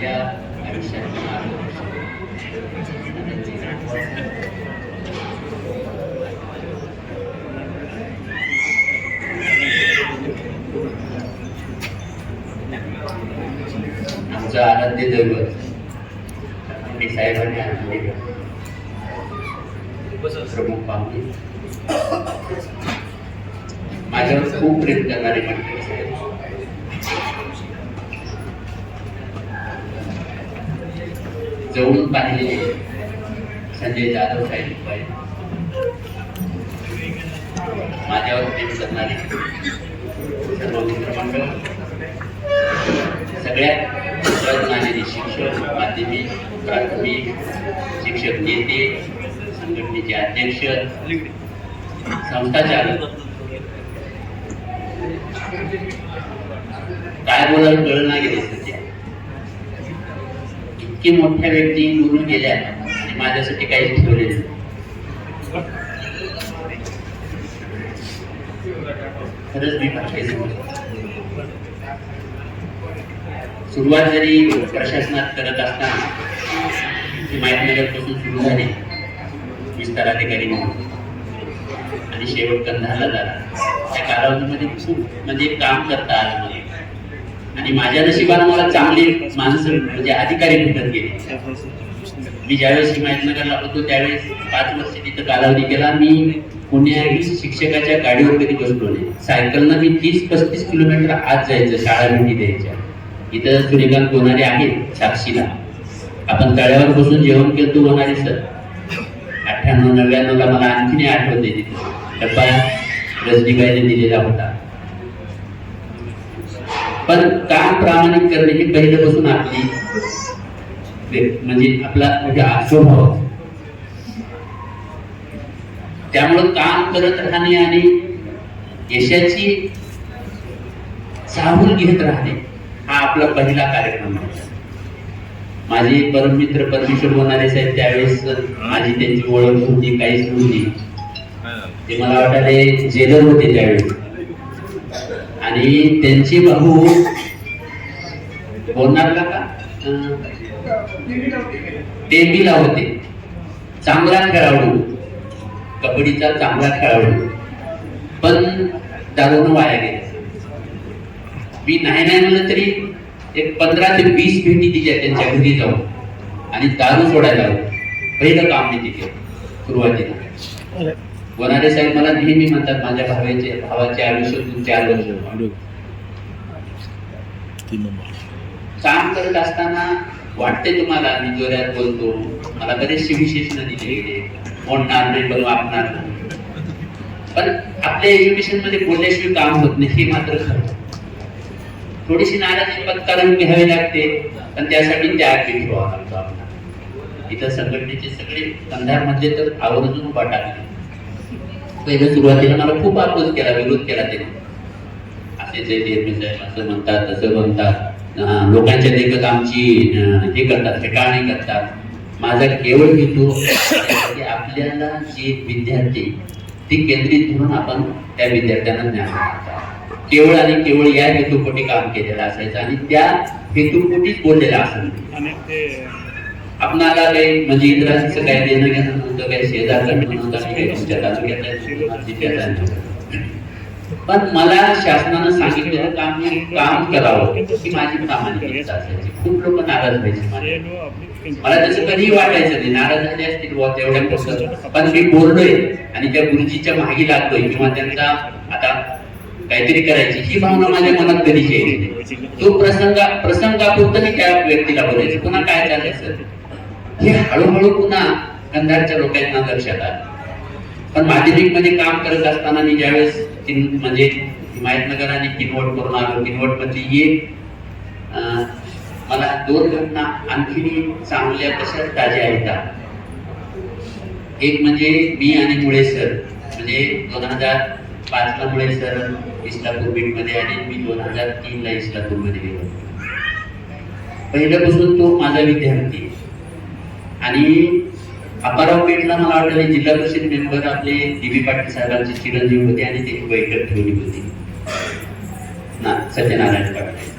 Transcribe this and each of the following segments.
माझ्या आयुष्यात मार्गदर्शन आमचं आराध्य दैवत मी साहेबांनी आणले प्रमुख पाहुणे माझ्यावर खूप प्रेम करणारे मंडळी जवळून पाहिलेले संजय जाधव साहेब माझ्यावर प्रेम करणारे सर्व मित्रमंडळ सगळ्यात आलेले शिक्षक माध्यमिक प्राथमिक शिक्षक नेते संघटनेचे अध्यक्ष संस्थाचालक. काय बोलायला कळलं नाही गेले इतकी मोठ्या व्यक्ती निवडून गेल्या माझ्यासाठी काहीच ठेवले नाही. खरंच मी सुरुवात जरी प्रशासनात करत असताना हिमायतनगरपासून सुरू झाली. विस्तार अधिकारी म्हणून. आणि शेवट कंधारला झाला त्या कालावधीमध्ये खूप म्हणजे काम करता आलं. आणि माझ्या नशिबानं मला चांगली माणसं म्हणजे अधिकारी भेटत गेले मी ज्यावेळेस हिमायतनगरला होतो त्यावेळेस पाच वर्ष तिथं कालावधी केला. मी पुण्याही शिक्षकाच्या गाडीवर कधी बसलो नाही. सायकलनं मी तीस पस्तीस किलोमीटर आत जायचं शाळा भेटी द्यायच्या. इथं सूर्यकांत कोणारे आहेत? साक्षीला. आपण तळ्यावर बसून जेवण केलं तू होणारे सर अठ्ठ्याण्णव नव्याण्णवला मला आणखीन आठवते तिथे. डब्बा रजनीबाईने दिलेला होता. पण काम प्रामाणिक करणे ही पहिल्यापासून आपली म्हणजे आपला म्हणजे स्वभाव. त्यामुळं काम करत राहणे आणि यशाची चाहूल घेत राहणे हा आपला पहिला कार्यक्रम आहे. माझे परममित्र परमेश्वर होणारे साहेब त्यावेळेस माझी त्यांची ओळख नव्हती काहीच नव्हती ते मला वाटायला जेलर होते त्यावेळेस. आणि त्यांची भाऊ बोलणार का? टेबीला होते. चांगला खेळाडू. कबड्डीचा चांगला खेळाडू. पण दारूनं वाया गेले. मी नाही नाही म्हणलं तरी एक पंधरा ते वीस भेटी दिल्या त्यांच्या घरी जाऊन. आणि दारू सोडायला पहिलं काम मी तिथे सुरुवातीला. वनारे साहेब मला नेहमी म्हणतात माझ्या भावाचे भावाचे आयुष्यातून चार वर्ष काम करत असताना वाटते तुम्हाला मी जोऱ्यात बोलतो मला बरेचसे विशेषण दिले गेले बोलणार नाही पण वागणार नाही. पण आपल्या एज्युकेशनमध्ये बोलल्याशिवाय काम होत नाही हे मात्र खरं. थोडीशी नाराजी पत्करून घ्यावी लागते पण त्यासाठी त्याग ठेवावा लागतो आपल्याला. इथं संघटनेचे सगळे कंधार मधले तर आवर्जून उभा टाकले पहिलं सुरुवातीला मला खूप अपोज केला विरोध केला त्याने असे जे ते साहेब असं म्हणतात तसं म्हणतात. लोकांच्या देखत आमची हे करतात ठिकाणी करतात. माझा केवळ हेतू की आपल्याला जे विद्यार्थी ती केंद्रित धरून आपण त्या विद्यार्थ्यांना ज्ञान केवळ आणि केवळ या हेतूपोटी काम केलेलं असायचं आणि त्या हेतूपोटीच बोललेलं असायचं आपणाला काही म्हणजे इतरांचं काय देणं घेणं नव्हतं काही शेजार करणं काही तुमच्या तालुक्यात पण मला शासनानं सांगितलं का मी काम करावं ही माझी प्रामाणिकता असायची. खूप लोक नाराज व्हायचे मला तसं कधीही वाटायचं नाही. नाराज झाले असतील बुवा तेवढ्या पुरतं. पण मी बोललोय आणि त्या गुरुजीच्या मागे लागलोय किंवा त्यांचा आता काहीतरी करायची ही भावना माझ्या मनात कधीच येईल तो प्रसंग प्रसंगापुरतं मी त्या व्यक्तीला बोलायचं. पुन्हा काय झालंय सर? हे हळूहळू पुन्हा कंधारच्या लोकांना लक्षात आलं. पण माध्यमिकमध्ये काम करत असताना मी ज्यावेळेस म्हणजे म्हणजे हिमायतनगर आणि किनवट करून आलो किनवटमध्ये एक मला दोन घटना आणखी चांगल्या तशाच ताज्या आहेत एक म्हणजे मी आणि मुळे सर म्हणजे दोन हजार पाचला मुळे सर इस्लापूर बीटमध्ये आणि मी दोन हजार तीनला इस्लापूरमध्ये मध्ये गेलो. पहिल्यापासून तो माझा विद्यार्थी. आहे. आणि अपाराव पेठला मला वाटतं जिल्हा परिषद मेंबर आपले डी बी पाटील साहेबांचे चिरंजीव होते आणि ते बैठक ठेवली होती. ना सत्यनारायण पाटील.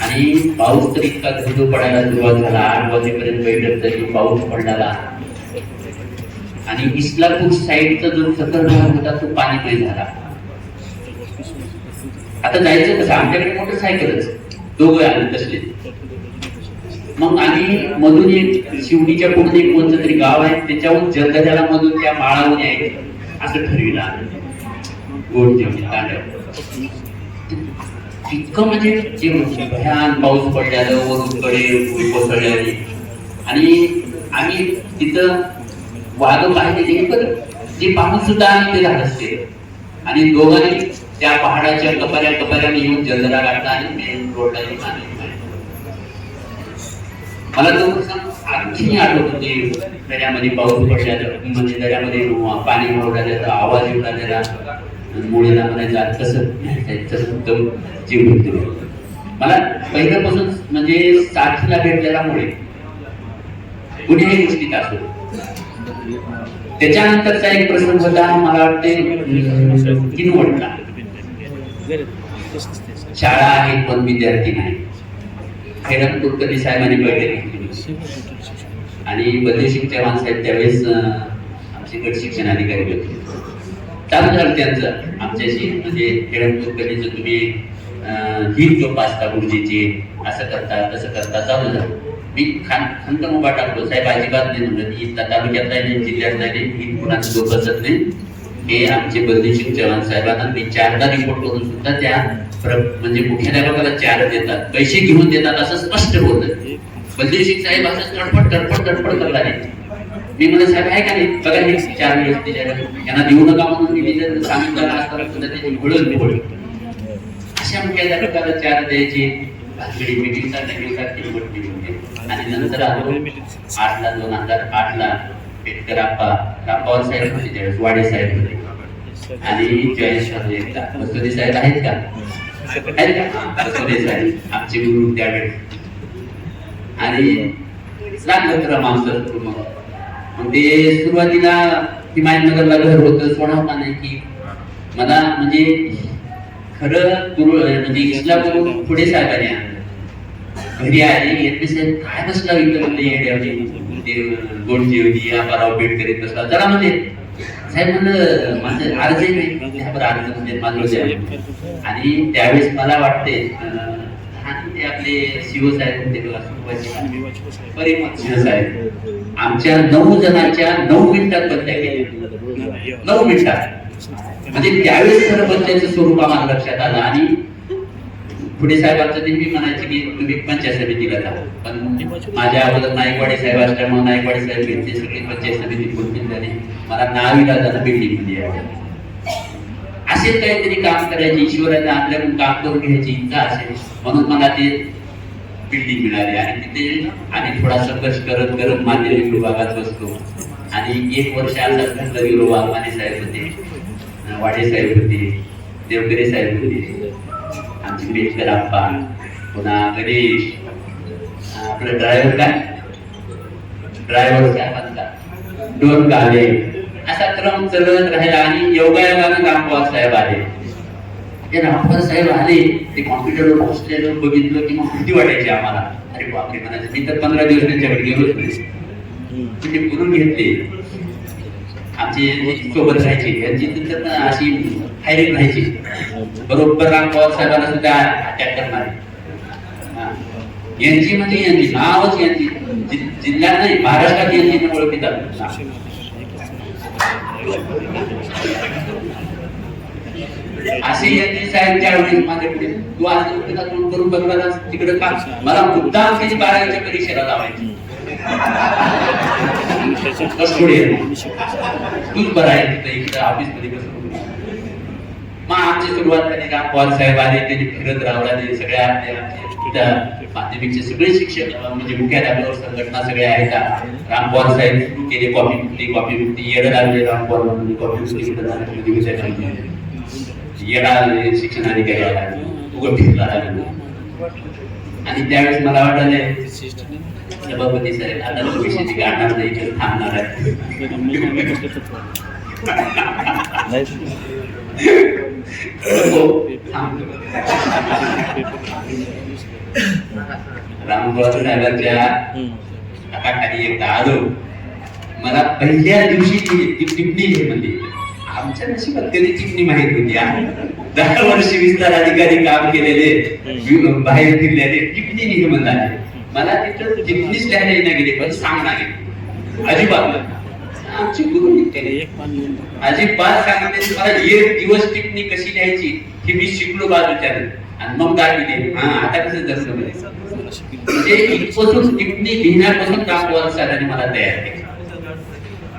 आणि आणि पाऊस तर इतका धुधू पडायला सुरुवात झाला आठ वाजेपर्यंत बैठक झाली पाऊस पडला आणि इस्लापूर साईडचा जो सखल भाग होता तो पाणीमय झाला. आता जायचं कसं? आमच्याकडे मोटरसायकलच. दोघं आले तसले. मग आणि मधून एक शिवडीच्या पुढे एक कोणतं तरी गाव आहे त्याच्याहून जलदऱ्याला मधून त्या माळाहून यायचं. असं ठरविलं आम्ही. गोड जेवण तांडव इतकं म्हणजे जे भयान पाऊस पडल्यानं वरून कडे कोसळल्याने आणि आम्ही तिथं वाघ पाहिजे ते बरं जे पाहून सुद्धा आम्ही ते राहत असते. आणि दोघांनी त्या पहाडाच्या कपाऱ्या कपाऱ्याने येऊन जलदरा गाठला आणि मेन रोडला येऊन मला तो प्रसंग आणखी आठवत होते म्हणजे दर्यामध्ये पाऊस पडल्याचं म्हणजे दर्यामध्ये पाणी ओढल्याचा आवाज येऊ लागलेला मुळेला म्हणायचा तसं तसं तो जीव मृत्यू मला पहिल्यापासून म्हणजे साथीला भेटलेला मुळे कुठेही गोष्टीत असो? त्याच्यानंतरचा एक प्रसंग होता मला वाटते किनवटला. शाळा आहे पण विद्यार्थी नाही. खेडम कुलकर्णी साहेबांनी बैठक घेतली आणि बदेशिक चव्हाण साहेब त्यावेळेस आमचे गट शिक्षण अधिकारी होते. चालू झालं त्यांचं आमच्याशी. म्हणजे खेडम कुलकर्णीचं तुम्ही अं, ही जोपासता गुरुजीची असं करता तसं करता चालू झालं. मी खान खंत उभा टाकलो साहेब अजिबात नाही म्हणलं ही तालुक्यात नाही जिल्ह्यात नाही ही कुणाचं जोपासत नाही. हे आमचे बदेशिक चव्हाण साहेबांना मी चारदा रिपोर्ट करून सुद्धा त्या प्र- म्हणजे मुख्याध्यापकाला चार देतात? पैसे घेऊन देतात असं स्पष्ट होतं बलदेशिक साहेब असं तडफड तडफड तडफड करणार मी म्हणलं साहेब आहे का नाही? बघा हे चार वेळेस त्याच्याकडे यांना देऊ नका म्हणून मी जर सांगितलं असताना सुद्धा त्याची घोळच घोळ अशा मुख्याध्यापकाला चार द्यायची. भानगडी मिटिंगचा सारखी किंमत होते आणि नंतर आलो. आठला दोन हजार आठला पेटकर आप्पा राप्पावर साहेब होते त्यावेळेस वाडे साहेब होते. आणि जयेश होते साहेब आहेत का? आमचे गुरु त्यावेळेस आणि लागलं तर मास्तर मग. ते सुरुवातीला हिमायतनगरला घर होतं सोडावता नाही की. मला म्हणजे खरं तुरु म्हणजे इस्लामवरून पुढे साहेबांनी आणलं घरी आले येते साहेब काय बसला इथं म्हणजे येड्यावरती ते गोड जेवली आपाराव भेट करीत बसला. जरा म्हणजे साहेब म्हणलं माझं अर्ज नाही अर्ज म्हणजे माझं आणि त्यावेळेस मला वाटते ते आपले शिव साहेब परिमल शिव साहेब. आमच्या नऊ जणांच्या नऊ मिनिटात बदल्या केल्या. नऊ मिनिटात. म्हणजे त्यावेळेस खरं बदल्याचं स्वरूप आम्हाला लक्षात आलं. आणि पुढे साहेबांचं नेहमी म्हणायचे की तुम्ही पंचायत समितीला जा. पण माझ्या अगोदर नाईकवाडी साहेब असल्यामुळे नाईकवाडी साहेब त्यांची सगळी पंचायत समिती बोलतील झाली? मला नावीला जाणं बिल्डिंगमध्ये यावं. असेच काहीतरी काम करायची ईश्वराने आपल्याकडून काम करून घ्यायची इच्छा असेल म्हणून मला ते बिल्डिंग मिळाली. आणि तिथे आणि थोडा संघर्ष करत करत मान्य विभागात बसतो आणि एक वर्ष असा खंड गेलो वाघमाने साहेब होते. वाडे साहेब होते देवकरे साहेब होते. आमचे बेटकर आप्पा पुन्हा गणेश. आपलं ड्रायव्हर काय? ड्रायव्हर काय म्हणतात दोन काले असा क्रम चलत राहिला आणि योगायोगानं रामपवार साहेब आले. ते रामपवार साहेब आले ते कॉम्प्युटरवर बसलेलं बघितलं की मग भीती वाटायची आम्हाला. अरे बापरे म्हणायचं मी तर पंधरा दिवस त्यांच्याकडे गेलोच नाही. म्हणजे बोलून घेतले. आमचे सोबत राहायचे यांची तर अशी हायरिंग राहायची. बरोबर रामपवार साहेबांना सुद्धा अटॅक करणार. यांची म्हणजे यांची नावच यांची. जिल्ह्यात नाही महाराष्ट्रात यांची ओळखीतात असे यांनी साहेब त्यावेळी माझ्याकडे तू आज ओळखीचा तोंड करून बघला तिकडे का मला मुद्दाम त्याची बारावीच्या परीक्षेला लावायची. तूच बरं आहे तिथं इकडे ऑफिसमध्ये कसं मग आमची सुरुवात झाली का पॉल साहेब आले त्यांनी फिरत रावला सगळ्या आपल्या तिथं माध्यमिकचे सगळे शिक्षक म्हणजे मुख्याध्यापक संघटना सगळ्या आहेत राम पवार साहेब सुरू केले कॉफी मुक्ती कॉफी मुक्ती येडं लागले राम पवार म्हणून म्हणजे विचारायला येडा आले, शिक्षण अधिकारी आला उघड फिरला आणि त्यावेळेस मला वाटलं सभापती साहेब आता तो विषय ती गाणार नाही तर थांबणार आहे हो, थांब. रामगोपाळ साहेबांच्या हाताखाली एकदा आलो मला पहिल्या दिवशी ती ती टिप्पणी घे म्हणजे आमच्या नशिबात कधी टिप्पणी माहीत होती दहा वर्ष विस्तार अधिकारी काम केलेले बाहेर फिरलेले टिप्पणी घे म्हणाले मला तिथं टिप्पणीच लिहायला येणार गेली पण सांगणार गेली अजिबात आमची गुरु निघते. अजिबात सांगितले तुम्हाला एक दिवस टिप्पणी कशी लिहायची हे मी शिकलो बाजूच्याने. आणि मग काय दिले हा आता कसं जसं म्हणजे इथपासून टिप्पणी लिहिण्यापासून काम सरांनी मला तयार केलं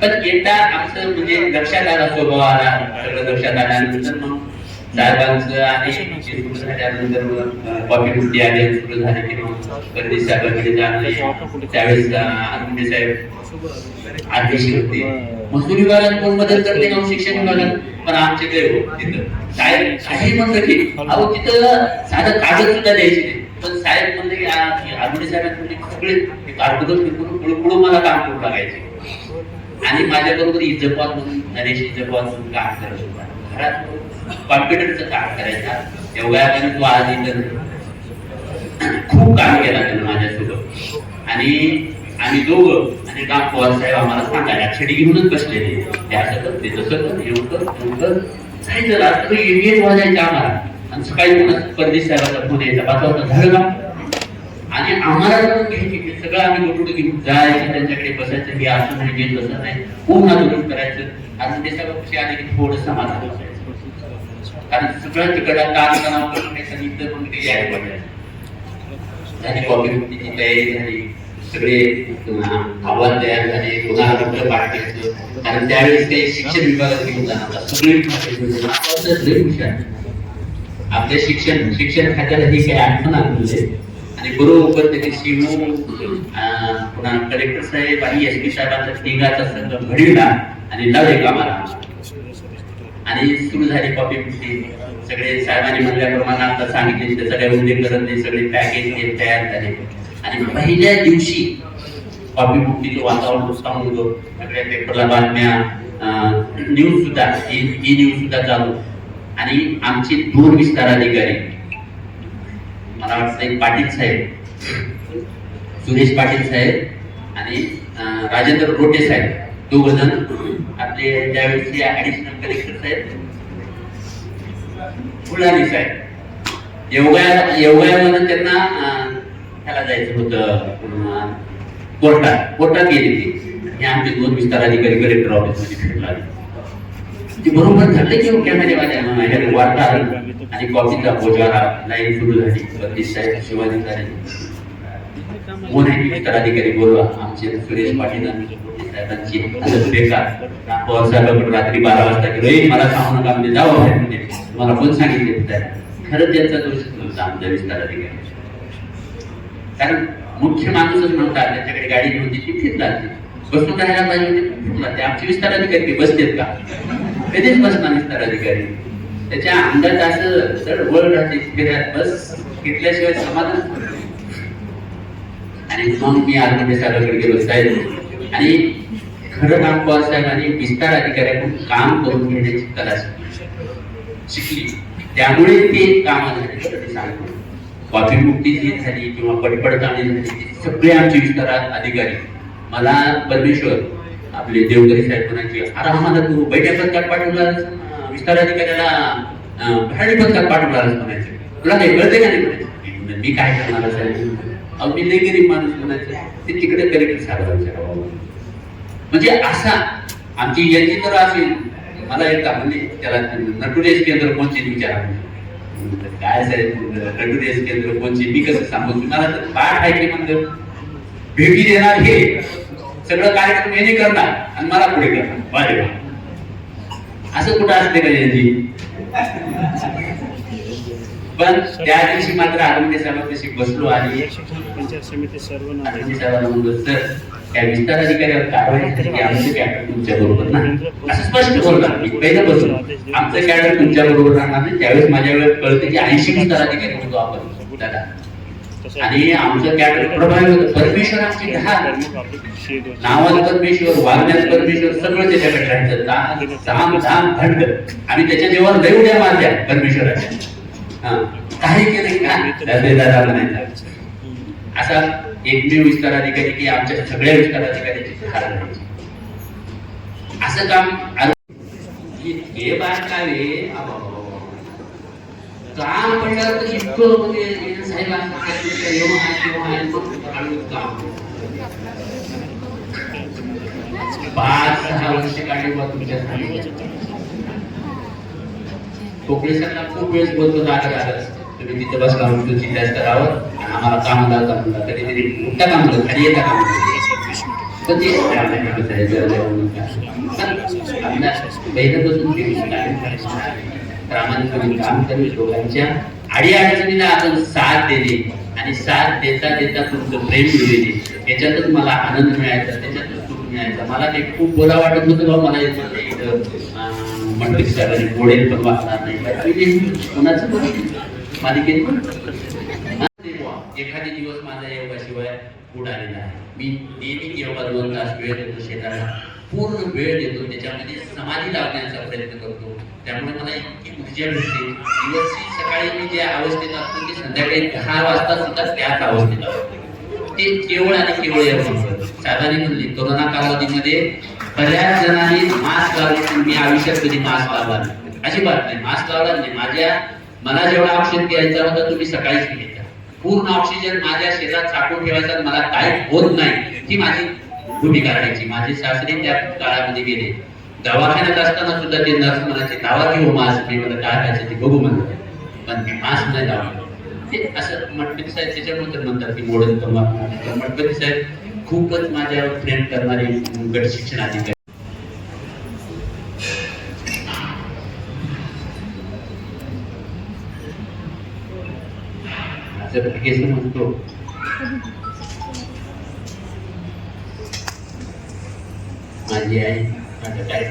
पण एकदा आमचं म्हणजे लक्षात आला स्वभाव आला सगळं लक्षात आल्यानंतर मग साहेबांचं आणि ते सुरू झाल्यानंतर कॉफी कुस्ती आली सुरू झाली की मग परदेश साहेबांकडे जाणं त्यावेळेस आनंदे साहेब आदेश होते महसूल विभागात कोण मदत करते का शिक्षण विभागात पण आमच्याकडे ते तिथं. साहेब काही म्हणलं की अहो तिथं साधं कागद सुद्धा द्यायचे नाही. पण साहेब म्हणले की आनंदे साहेबांकडे सगळे कागद फिरून पुढे मला काम करू लागायचे आणि माझ्या बरोबर इज्जतवाद म्हणून नरेश इजपात म्हणून काम करत होता. घरात कॉम्प्युटरचं काम करायचा. एवढ्या वेळाने तो आज इथं खूप काम केला त्यानं माझ्यासोबत. आणि आम्ही दोघं आणि का पवार साहेब आम्हाला सांगायला छडी घेऊनच बसलेले. ते असं कर तसं कर येऊन कर येऊन जायचं रात्री एक वाजायचं आम्हाला? आणि सकाळी पुन्हा परदेश साहेबाचा फोन यायचा. पाच वाजता झालं का? आणि आम्हाला घ्यायची ते सगळं आम्ही कुठे घेऊन जायचं त्यांच्याकडे बसायचं. हे असं नाही हे तसं नाही पूर्ण आंदोलन करायचं. आणि ते सगळं कशी आले की थोडं समाधान बसायचं. कारण सगळं तिकडं काम तणाव करून नाही इथं पण ते यायला पाहिजे झाली कॉपी तयारी झाली. सगळे आव्हान तयार झाले पुन्हा कुठलं पाठ घ्यायचं कारण त्यावेळेस ते शिक्षण विभागात घेऊन जाणार सगळे हुशार. आपल्या शिक्षण शिक्षण खात्याला ही काही आठवण आणली आणि बरोबर त्याचे शिवू पुन्हा कलेक्टर साहेब आणि एस पी साहेबांचा तिघाचा संघ घडविला आणि लावले कामाला आणि सुरू झाली कॉपी पिष्टी सगळे साहेबांनी म्हणल्याप्रमाणे आता सांगितले ते उल्लेख करत ते सगळे पॅकेज तयार झाले. आणि पहिल्या दिवशी कॉपी बुकीचं वातावरण उत्तम होतो सगळ्या पेपरला बातम्या न्यूज सुद्धा ई न्यूज सुद्धा चालू. आणि आमचे दोन विस्तार अधिकारी मला वाटतं एक पाटील साहेब सुरेश पाटील साहेब आणि राजेंद्र रोटे साहेब दोघ जण आपले त्यावेळेसचे ऍडिशनल कलेक्टर साहेब फुलानी साहेब. एवढ्या एवढ्यामध्ये त्यांना त्याला जायचं होतं कोर्टात. कोर्टात गेले ते. हे आमचे दोन विस्तार अधिकारी कलेक्टर ऑफिसमध्ये भेटला. ते बरोबर झालं की कॅमेरेवाल्या म्हणजे वार्ताहर आणि कॉफीचा बोजारा लाईन सुरू झाली. बत्तीस साहेब शिवाजी झाले कोण आहे विस्तार अधिकारी बोलवा. आमचे सुरेश पाटील साहेबांची हालत बेकार पवार साहेबांकडे रात्री बारा वाजता गेलो. "ए, मला सांगू नका म्हणजे जावं तुम्हाला म्हणजे कोण सांगितले? होतं खरं त्यांचा दोष होता आमचा विस्तार अधिकारी कारण मुख्य माणूसच म्हणतात त्यांच्याकडे गाडी नव्हती ती फिरतात बसून राहायला पाहिजे होते फिरतात. ते आमचे विस्तार अधिकारी ते बसतेत का? कधीच बसणार विस्तार अधिकारी. त्याच्या अंगात असं सर वळ राहते फिरत बस घेतल्याशिवाय समाधान आणि मग मी आतमध्ये साहेबांकडे गेलो साहेब. आणि खरं काम पवार साहेबांनी विस्तार अधिकाऱ्याकडून काम करून घेण्याची कला शिकली. त्यामुळे ते काम झाले ते सांगतो. कॉफी मुक्ती जी झाली किंवा पटपडताणी झाली सगळे आमचे विस्तारात अधिकारी. मला परमेश्वर आपले देवगरी साहेब म्हणायचे अरे आम्हाला तू बैठक पथकात पाठवलास विस्तार अधिकाऱ्याला भाडे भराडी पथकात पाठवलास म्हणायचे. तुला काही कळते का नाही? म्हणायचं. मी काय करणार साहेब? अहो मी लई गरीब माणूस म्हणायचं. ते तिकडे कलेक्टर साहेबांच्या म्हणजे असा आमची यांची तर असेल. मला एक म्हणजे त्याला नटुरेश केंद्र कोणचे विचार काय साहेब नटुरेश केंद्र कोणचे मी कसं सांगू तुम्हाला तर पाठ आहे की म्हणलं भेटी देणार हे सगळं कार्यक्रम याने करणार आणि मला पुढे करणार वारे. असं कुठं असते का यांची पण त्या दिवशी मात्र आरोग्य साहेबांपाशी बसलो आणि शिक्षण पंचायत समिती सर्व सर त्या विस्तार अधिकाऱ्यावर कारवाई झाली की आमचं कॅडर तुमच्या बरोबर नाही. असं स्पष्ट बोलणार मी पहिलं बसलो आमचं कॅडर तुमच्या बरोबर राहणार नाही. त्यावेळेस माझ्या वेळेस कळतं की ऐंशी विस्तार अधिकारी होतो आपण दादा. आणि आमचं कॅडर प्रभावी होतं. परमेश्वर आमची ढाल नावात परमेश्वर वागण्यात परमेश्वर सगळं त्याच्याकडे राहायचं. दा- धाम धाम थंड आणि त्याच्या जेव्हा उड्या मारल्या परमेश्वराच्या. हा. काही केलं का? दर्जेदार म्हणायचा असा एकमेव विस्तार अधिकारी की आमच्या सगळ्या विस्तार अधिकाऱ्याची हार असं काम हे- हे काय काम पडल्यावर तर इतकं म्हणजे साहेब काम पाच सहा वर्ष काढली बा तुमच्यासाठी कोकणी सरला खूप वेळेस बोलतो राग रागच तुम्ही तिथं बसला म्हणतो जिल्ह्या स्तरावर आम्हाला काम लागतं म्हणलं कधीतरी मोठ्या काम लागलं खाली येता काम पण ते पहिल्यापासून प्रामाणिकपणे काम लोकांच्या आपण साथ देणे आणि साथ देता देता तुमचं प्रेम मिळणे याच्यातच मला आनंद मिळायचा त्याच्यातच सुख मिळायचं. मला ते खूप बोला वाटत होतं बाबा मला एक मंडळी साहेबांनी मोडेल पण वाचणार नाही. कोणाचं पण मालिकेत पण एखादी दिवस माझा योगाशिवाय बुडालेला आहे. मी नेहमी जेव्हा दोन तास वेळ देतो शेताला पूर्ण वेळ देतो. त्याच्यामध्ये समाधी लावण्याचा प्रयत्न करतो. त्यामुळे मला इतकी ऊर्जा भेटते. दिवसची सकाळी मी ज्या अवस्थेत असतो ते संध्याकाळी दहा वाजता सुद्धा त्याच अवस्थेत असतो. ते केवळ आणि केवळ योगामुळे साधारण म्हणली कोरोना कालावधीमध्ये बऱ्याच जणांनी मास्क लावले मी आयुष्यात कधी मास्क लावला नाही. अजिबात नाही. मास्क लावला नाही. माझ्या मला जेवढा ऑक्सिजन घ्यायचा होता तुम्ही सकाळीच घेतला पूर्ण ऑक्सिजन माझ्या शरीरात साठवून ठेवायचा मला काय होत नाही ही माझी भूमिका राहायची माझे सासरे त्या काळामध्ये गेले. दवाखान्यात असताना सुद्धा ते नर्स म्हणायचे लावा घेऊ हो मास्क? मी मला काय करायचं ते बघू म्हणत पण मास्क नाही दावा ते असं मटपती साहेब त्याच्यामुळे तर म्हणतात की मॉडर्न कमा मटपती साहेब खूपच माझ्या फ्रेंड करणारे गट शिक्षण अधिकारी असं केस म्हणतो माझी आई माझं काय